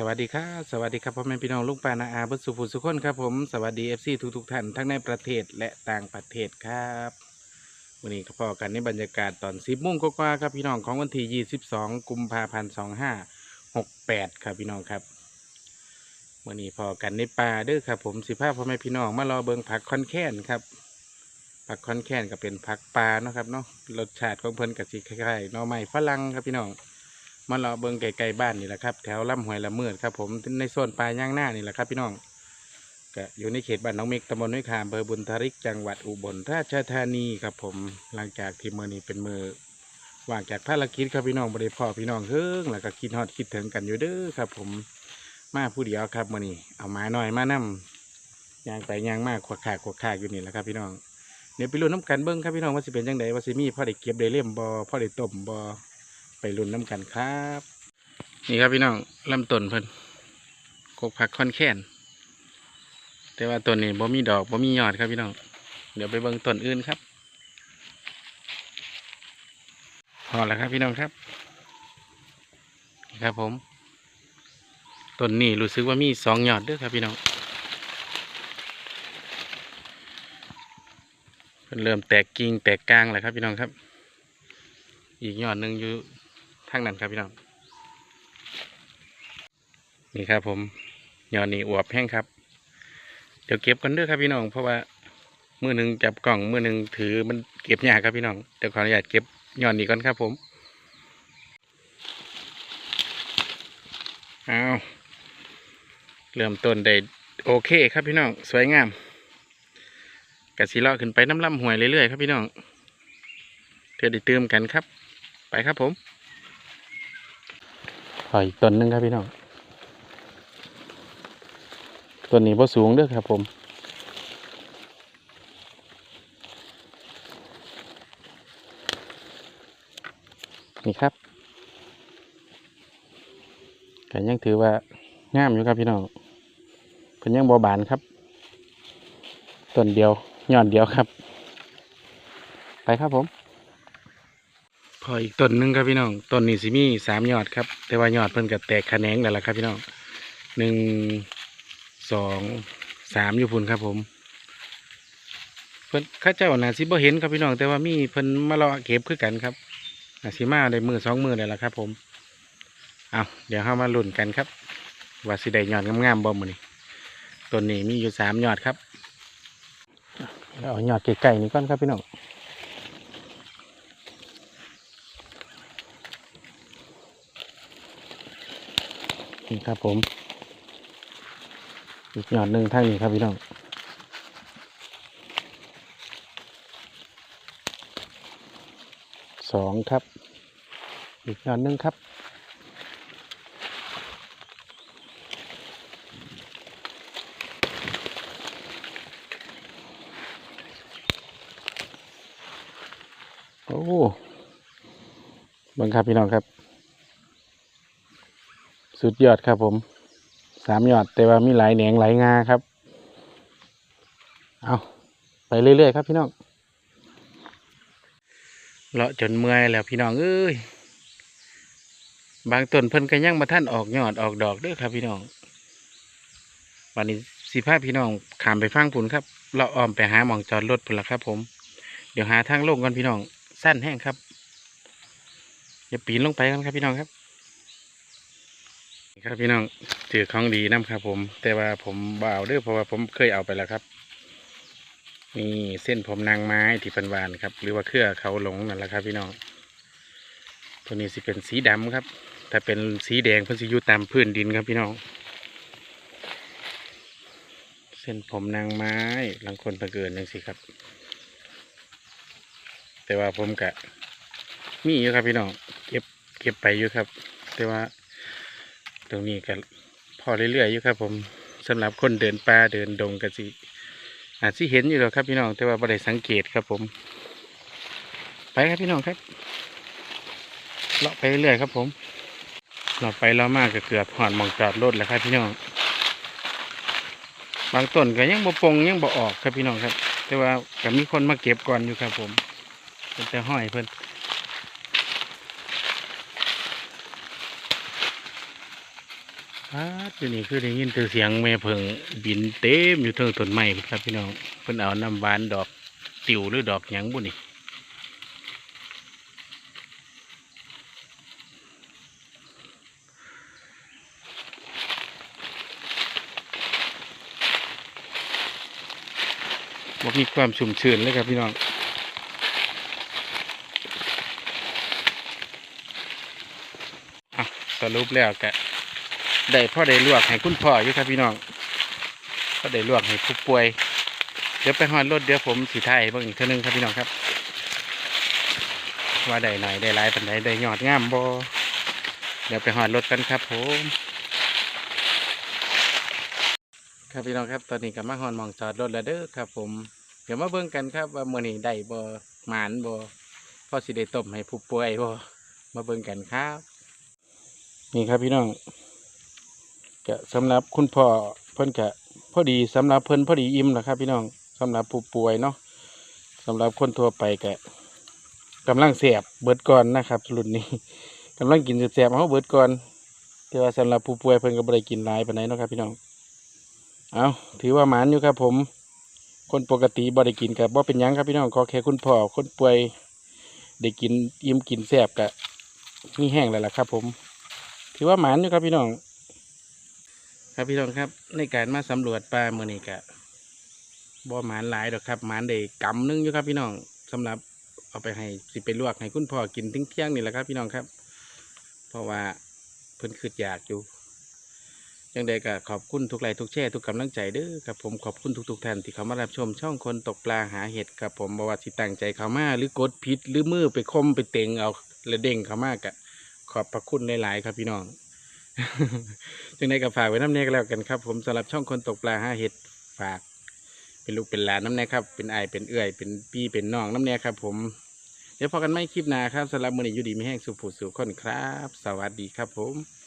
สวัสดีครับสวัสดีครับพ่อแม่พี่น้องลุงปานาอาบุสุภูสุขคนครับผมสวัสดีเอฟซีทุกทุกๆท่านทั้งในประเทศและต่างประเทศครับวันนี้ก็พอกันในบรรยากาศตอนสิบโมงกว่าๆครับพี่น้องของวันที่ยี่สิบสองกุมภาพันธ์สองห้าหกแปดครับพี่น้องครับวันนี้พอกันในป่าเด้อครับผมสิภาพพ่อแม่พี่น้องมารอเบิงผักคอนแค้นครับผักคอนแค้นก็เป็นผักปลาเนาะครับเนาะรสชาติของเพิ่นกับสีคล้ายๆหน่อไม้ฝรั่งครับพี่น้อง มารอเบิงไกลๆบ้านนี่แหละครับแถวลำหวยละเมือดครับผมในโซนปลายย่างหน้านี่แหละครับ พี่น้องก็อยู่ในเขตบ้านหน้องเมกตำบลห้วยขามอำเภอบุญทริกจังหวัดอุบลราชธานีครับผมหลังจากที่มือนี้เป็นมือว่างจากภารกิจครับพี่น้องบริพ่อพี่น้องเฮิงแล้วก็คิดฮอดคิดถึงกันอยู่เด้อครับ ผมมาผู้เดียวครับมือนี้เอาไม้หน่อยมานํย่างไปย่างมากขวักขากขวักขากอยู่นี่แหละครับ พี่น้องเดี๋ยวไปลุ้นน้ำกันเบิ้งครับพี่น้องว่าสิเป็นจังไดว่าสิมีพ่อได้เก็บได้เลี่ยมบอพ่อได้ต้มบอ ไปรุ่นน้ำกันครับ นี่ครับพี่น้องลำต้นเพิ่นกกผักค่อนแค้นแต่ว่าต้นนี้บ่มีดอกบ่มียอดครับพี่น้องเดี๋ยวไปเบิ่งต้นอื่นครับ พอแล้วครับพี่น้องครับนี่ครับผมต้นนี้รู้สึกว่ามีสองยอดด้วยครับพี่น้องเพิ่นเริ่มแตกกิ่งแตกกลางแล้วครับพี่น้องครับ อีกยอดหนึ่งอยู่ ทางนั้นครับพี่น้องนี่ครับผมยอดนี้อวบแห้งครับ เดี๋ยวเก็บกันเด้อครับพี่น้อง เพราะว่ามือหนึ่งจับกล่องมือหนึ่งถือมันเก็บยากครับพี่น้องเดี๋ยวขออนุญาตเก็บยอดนี้ก่อนครับผมเอาเริ่มต้นได้โอเคครับพี่น้องสวยงามกะสีเลาะขึ้นไปน้ำล่ำหวยเรื่อยๆครับพี่น้องเพื่อได้เติมกันครับ ไปครับผม ขออีกต้นหนึงครับพี่น้องต้นนี้พอสูงเด้อครับผมนี่ครับก็ยังถือว่างามอยู่ครับพี่น้องเพิ่นยังบอบานครับต้นเดียวย่อนเดียวครับ ไปครับผม พออีกต้นหนึ่งครับพี่น้องต้นนี้สิมีสามยอดครับ แต่ว่ายอดเพิ่นก็แตกแขนงแล้วล่ะครับพี่น้องหนึ่งสองสามอยู่พุ่นครับผม เพิ่นข้าเจ้าน่ะสิบ่เห็นครับพี่น้อง แต่ว่ามีเพิ่นมารอเก็บคือกันครับน่าสิมาได้มือสองมือเลยล่ะครับ ผมเอาเดี๋ยวเข้ามาลุ้นกันครับ ว่าสิได้ยอดงามๆบ่มือนี้ต้นนี้มีอยู่สามยอดครับเอายอดไกลๆนี่ก่อนครับพี่น้อง นี่ครับผมอีกหยอดหนึ่งทางนี้ครับพี่น้องสองครับ อีกหยอดหนึ่งครับโอ้บังครับพี่น้องครับ สุดยอดครับผมสามยอด แต่ว่ามีหลายแหนงหลายงาครับ เอาไปเรื่อยๆครับพี่น้องเลาะจนเมื่อยแล้วพี่น้องเอ้ยบางต้นเพิ่นก็ยังมาท่านออกยอดออกดอกเด้วยครับ พี่น้องวันนี้สิพาพพี่น้องขามไปฟังผุนครับเราะอ้อมไปหาหมองจอดรถพุ่นละครับ ผม เดี๋ยวหาทางลงก่อนพี่น้องสั้นแห้งครับอย่าปีนลงไปกันครับพี่น้องครับ ครับพี่น้องถือของดีน้ำครับ ผม แต่ว่าผมบ่เอาเด้อเพราะว่าผมเคยเอาไปแล้วครับนี่เส้นผมนางไม้ที่เป็นวานครับ หรือว่าเครือเขาหลงนั่นแหละครับ พี่น้องตัวนี้สิเป็นสีดำครับ ถ้าเป็นสีแดงเพิ่นสิอยู่ตามพื้นดินครับพี่น้อง เส้นผมนางไม้ลังคนประเกินยังสิครับ แต่ว่าผมกะมีอยู่ครับพี่น้องเก็บเก็บไปอยู่ครับ แต่ว่า ตรงนี้ก็พอเรื่อยๆอยู่ครับ ผมสำหรับคนเดินป่าเดินดงกันสิอาจจะเห็นอยู่หรอกครับพี่น้องแต่ว่าไม่ได้สังเกตครับผม ไปครับพี่น้องครับเลาะไปเรื่อยครับผมเราไปเรามากก็เกือบหอดมองจอดรถแล้วครับพี่น้อง บางต้นก็ยังบ่ปงยังบ่ออกครับพี่น้องครับ แต่ว่าก็มีคนมาเก็บก่อนอยู่ครับผมเป็นแต่ห้อยเพิ่น อาอยู่นี่คือได้ยินเสียงแม่เพิงบินเต็มอยู่เทิงต้นไม้ครับพี่น้องเพิ่นเอาน้ำหวานดอกติวหรือดอกหยังบุนี่บอกมีความชุ่มชื้นเลยครับพี่น้องอะสรุปแล้วก็ ได้พ่อได้ลวกให้คุณพ่ออยู่ครับพี่น้องพ่อได้ลวกให้ผู้ป่วย เดี๋ยวไปหอนรถเดี๋ยวผมสีไทยเบิ่งอีกเท่านึงครับพี่น้องครับ ว่าได้หน่อยได้หลายปันไดได้ยอดงามบ่เดี๋ยวไปหอนรถกันครับผมครับพี่น้องครับตอนนี้ก็มาหอนมองจอดรถแล้วเด้อครับ ผม เดี๋ยวมาเบิ่งกันครับ ว่ามื้อนี้ได้บ่หมานบ่พ่อสิได้ต้มให้ผู้ป่วยบ่มาเบิ่งกันครับ นี่ครับพี่น้อง ก็สำหรับคุณพ่อเพิ่นกะพอดีสำหรับเพิ่นพอดีอิ่มนะครับ พี่น้องสำหรับผู้ป่วยเนาะสำหรับคนทั่วไปกะกำลังเสียบเบิดก่อนนะครับรุ่นนี้กำลังกินเสียบเอาเบิดก่อนแต่ว่าสำหรับผู้ป่วยเพิ่นก็บ่ได้กินหลายปานใดเนาะครับ พี่น้องเอาถือว่าหมานอยู่ครับ ผม คนปกติบ่ได้กินกับบ่เป็นยังครับพี่น้องขอแค่คุณพ่อคนป่วยได้กินอิ่มกินแซ่บกะนี่แห้งแล้วล่ะครับ ผม ถือว่าหมานอยู่ครับพี่น้อง ครับพี่น้องครับในการมาสำรวจป่าเมื่อนี้กะบ่หมานหลายดอกครับหมานได้กำนึงอยู่ครับพี่น้องสำหรับเอาไปให้สิไปลวกให้คุณพ่อกินทิ้งเที่ยงนี่แหละครับ พี่น้องครับ เพราะว่าเพิ่นคืดอยากอยู่ยังใดก็ขอบคุณทุกไลค์ทุกแชร์ทุกกำลังใจเด้อครับผมขอบคุณทุกๆท่านที่เขามารับชมช่องคนตกปลาหาเห็ดครับผมบว่าสิตั้งใจเขามาหรือกดผิดหรือมือไปคมไปเต็งเอาแล้วเด้งเขามากะขอบพระคุณหลายๆครับพี่น้อง จึงได้ก็ฝากไว้น้ำเนยก็แล้วกันครับ ผมสำหรับช่องคนตกปลาห้าเห็ดฝาก เป็นลูกเป็นหลานน้ำเนยครับ เป็นไอายเป็นเอื่อย เป็นพี่เป็นน้องน้ำเนยครับ ผม เดี๋ยวพอกันไม่คลิปหน้าครับสำหรับมือนี้อยู่ดีไม่แห้งสุผูสุขคนครับ สวัสดีครับผม